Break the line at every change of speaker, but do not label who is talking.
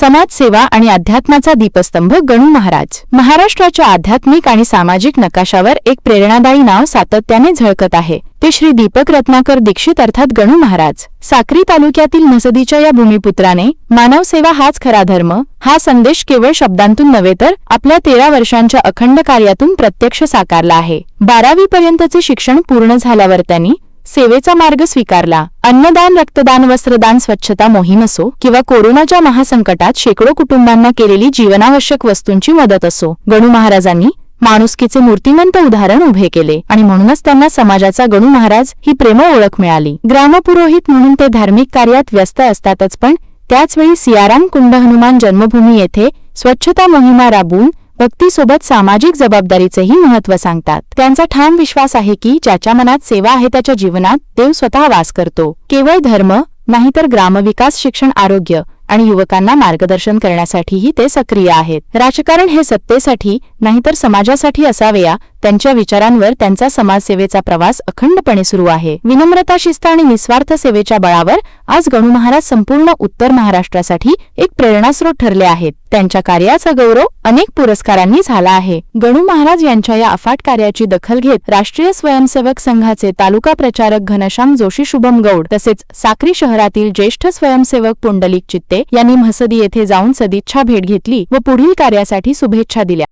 समाजसेवा आणि अध्यात्माचा दीपस्तंभ गणू महाराज. महाराष्ट्राच्या आध्यात्मिक आणि सामाजिक नकाशावर एक प्रेरणादायी नाव सातत्याने झळकत आहे. ते श्री दीपक रत्नाकर दीक्षित अर्थात गणू महाराज. साक्री तालुक्यातील नसदीच्या या भूमिपुत्राने मानवसेवा हाच खरा धर्म हा संदेश केवळ शब्दांतून नव्हे तर आपल्या तेरा वर्षांच्या अखंड कार्यातून प्रत्यक्ष साकारला आहे. बारावी पर्यंतचे शिक्षण पूर्ण झाल्यावर त्यांनी सेवेचा मार्ग स्वीकारला. अन्नदान रक्तदान वस्त्रदान स्वच्छता मोहीम असो किंवा कोरोनाच्या महासंकटात शेकडो कुटुंबांना केलेली जीवनावश्यक वस्तूंची मदत असो. गणू महाराजांनी माणुसकीचे मूर्तिमंत उदाहरण उभे केले आणि म्हणूनच त्यांना समाजाचा गणू महाराज ही प्रेमळ ओळख मिळाली. ग्रामपुरोहित म्हणून ते धार्मिक कार्यात व्यस्त असतातच पण त्याचवेळी सियाराम कुंड हनुमान जन्मभूमी येथे स्वच्छता मोहिमा राबवून भक्तीसोबत सामाजिक जबाबदारीचेही महत्त्व सांगतात. त्यांचा ठाम विश्वास आहे की ज्याच्या मनात सेवा आहे त्याच्या जीवनात देव स्वतः वास करतो. केवळ धर्म नाहीतर ग्रामविकास शिक्षण आरोग्य आणि युवकांना मार्गदर्शन करण्यासाठीही ते सक्रिय आहेत. राजकारण हे सत्तेसाठी नाहीतर समाजासाठी असावेया त्यांच्या विचारांवर त्यांचा समाजसेवेचा प्रवास अखंडपणे सुरू आहे. विनम्रता शिस्त आणि निस्वार्थ सेवेच्या बळावर आज गणू महाराज संपूर्ण उत्तर महाराष्ट्रासाठी एक प्रेरणास्रोत ठरले आहेत. त्यांच्या कार्याचा गौरव अनेक पुरस्कारांनी झाला आहे. गणू महाराज यांच्या या अफाट कार्याची दखल घेत राष्ट्रीय स्वयंसेवक संघाचे तालुका प्रचारक घनश्याम जोशी शुभम गौड तसेच साक्री शहरातील ज्येष्ठ स्वयंसेवक पुंडलिक चित्ते यांनी म्हसदी येथे जाऊन सदिच्छा भेट घेतली व पुढील कार्यासाठी शुभेच्छा दिल्या.